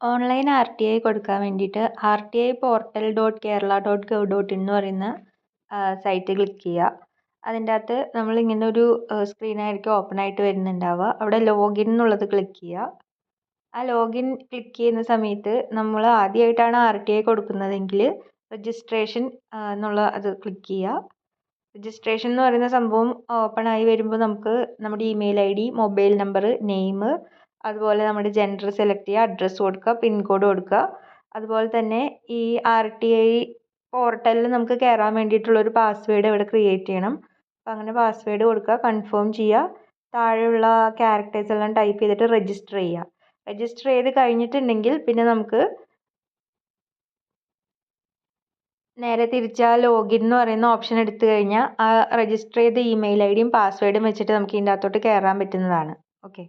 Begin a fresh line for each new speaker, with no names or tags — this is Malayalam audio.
ഓൺലൈൻ ആർ ടി ഐ കൊടുക്കാൻ വേണ്ടിയിട്ട് R T I portal dot Kerala dot gov dot in എന്ന് പറയുന്ന സൈറ്റ് ക്ലിക്ക് ചെയ്യുക. അതിന്റെ അകത്ത് നമ്മൾ ഇങ്ങനെ ഒരു സ്ക്രീൻ സ്ക്രീനായിരിക്കും ഓപ്പൺ ആയിട്ട് വരുന്നുണ്ടാവുക. അവിടെ ലോഗിൻ എന്നുള്ളത് ക്ലിക്ക് ചെയ്യുക. ആ ലോഗിൻ ക്ലിക്ക് ചെയ്യുന്ന സമയത്ത് നമ്മൾ ആദ്യമായിട്ടാണ് ആർ ടി ഐ കൊടുക്കുന്നതെങ്കിൽ രജിസ്ട്രേഷൻ എന്നുള്ള അത് ക്ലിക്ക് ചെയ്യുക. രജിസ്ട്രേഷൻ എന്ന് പറയുന്ന സംഭവം ഓപ്പൺ ആയി വരുമ്പോൾ നമുക്ക് നമ്മുടെ email I D mobile number name അതുപോലെ നമ്മുടെ ജെൻഡർ സെലക്ട് ചെയ്യുക അഡ്രസ്സ് കൊടുക്കുക പിൻകോഡ് കൊടുക്കുക. അതുപോലെ തന്നെ ഈ ആർ ടി ഐ പോർട്ടലിൽ നമുക്ക് കയറാൻ വേണ്ടിയിട്ടുള്ളൊരു പാസ്വേഡ് ഇവിടെ ക്രിയേറ്റ് ചെയ്യണം. അപ്പോൾ അങ്ങനെ പാസ്വേഡ് കൊടുക്കുക കൺഫേം ചെയ്യുക. താഴെയുള്ള ക്യാരക്ടേഴ്സ് എല്ലാം ടൈപ്പ് ചെയ്തിട്ട് രജിസ്റ്റർ ചെയ്യുക. രജിസ്റ്റർ ചെയ്ത് കഴിഞ്ഞിട്ടുണ്ടെങ്കിൽ പിന്നെ നമുക്ക് നേരെ തിരിച്ച് ആ ലോഗിൻ എന്ന് പറയുന്ന ഓപ്ഷൻ എടുത്തു കഴിഞ്ഞാൽ ആ രജിസ്റ്റർ ചെയ്ത ഇമെയിൽ ഐ ഡിയും പാസ്വേഡും വെച്ചിട്ട് നമുക്ക് ഇതിന്റെ അകത്തോട്ട് കയറാൻ പറ്റുന്നതാണ്. ഓക്കെ